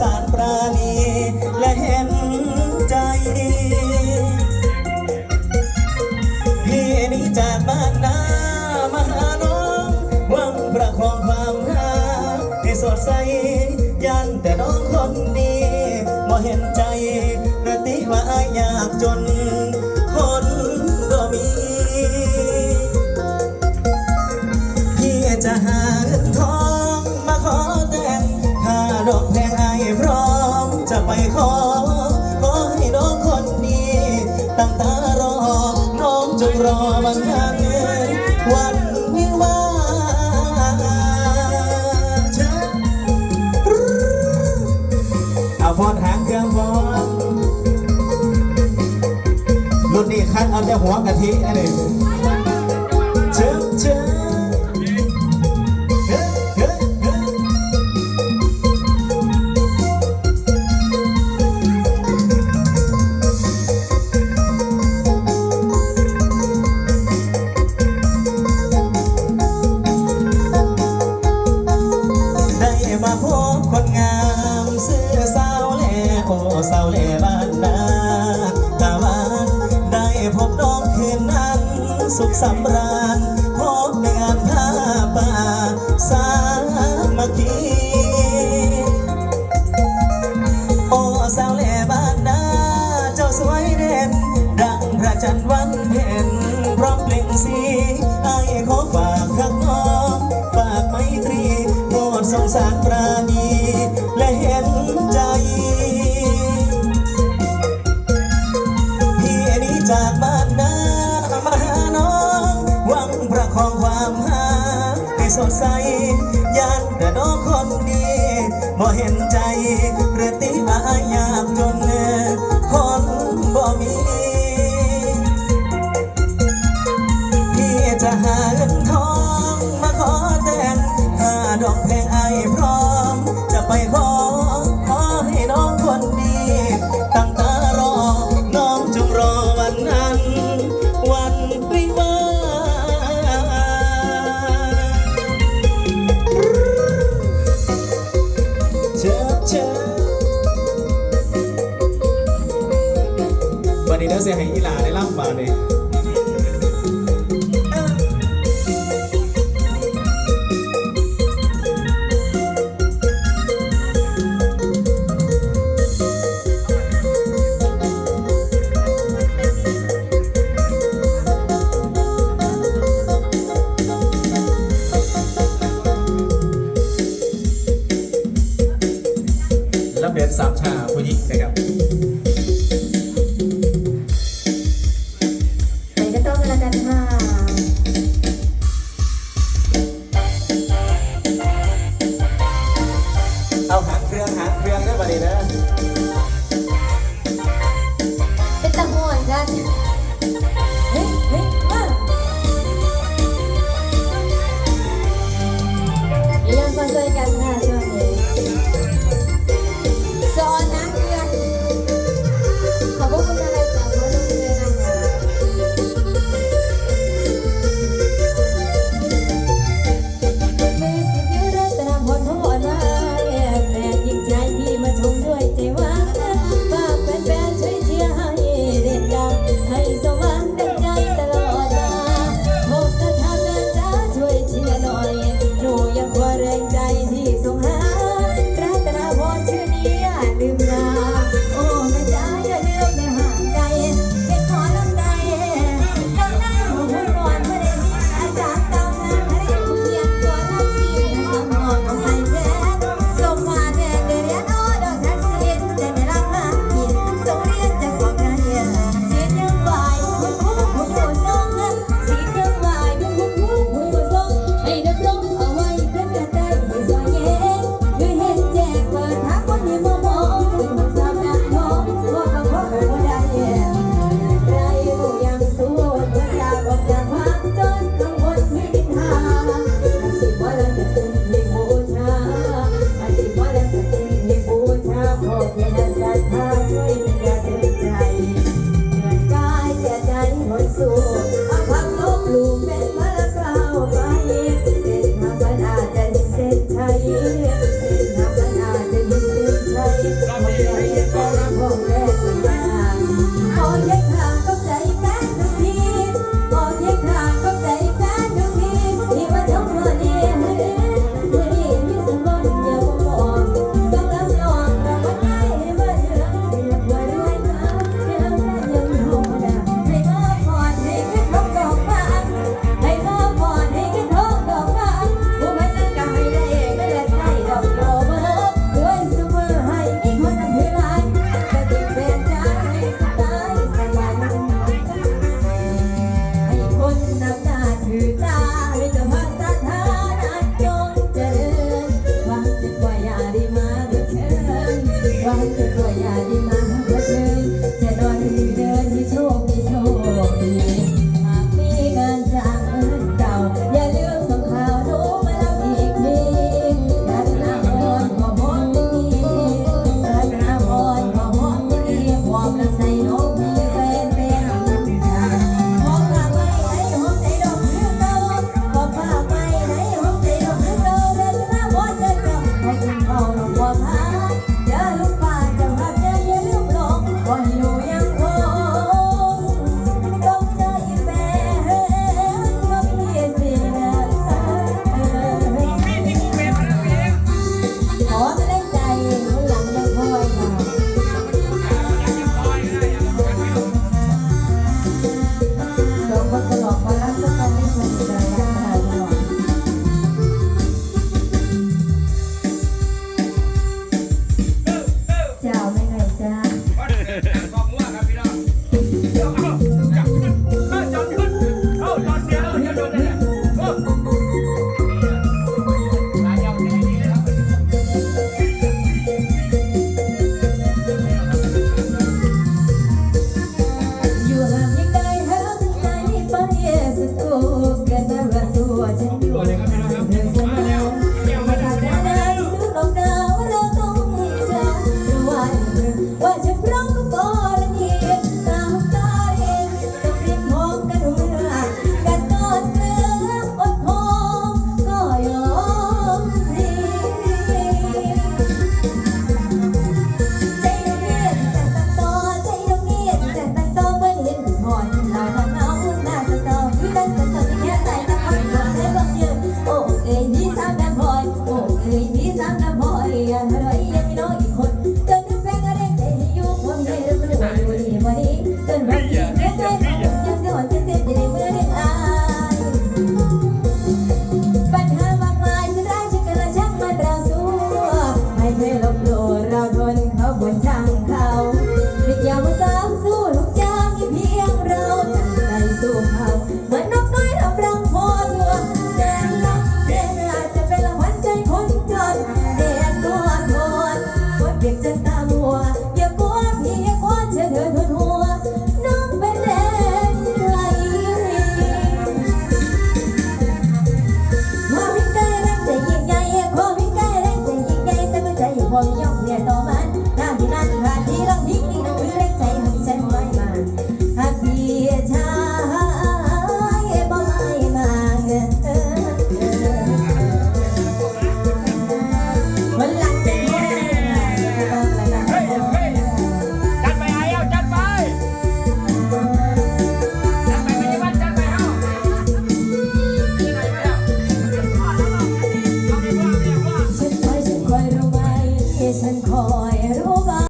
สารปราณีและเห็นใจ พี่นี้จากบ้านนามาหาน้องหวังประคองความหาที่สดใสยันแต่น้องคนนี้มอเห็นใจระติว่าอยากจน จะไปขอ ขอให้น้องคนนี้ตั้งตารอ น้องจงรอวันนั้นวันวิวาเอาฟอนหางเครื่องฟอนรุ่นนี้คัดเอาแต่หัวกะทิอะไร สุขสำราญ ยานแต่น้อคนดีบ่เห็นใจหรือติอายากจนคนบ่มีพี่จะหาเงินทอง 这是 hiển thị là.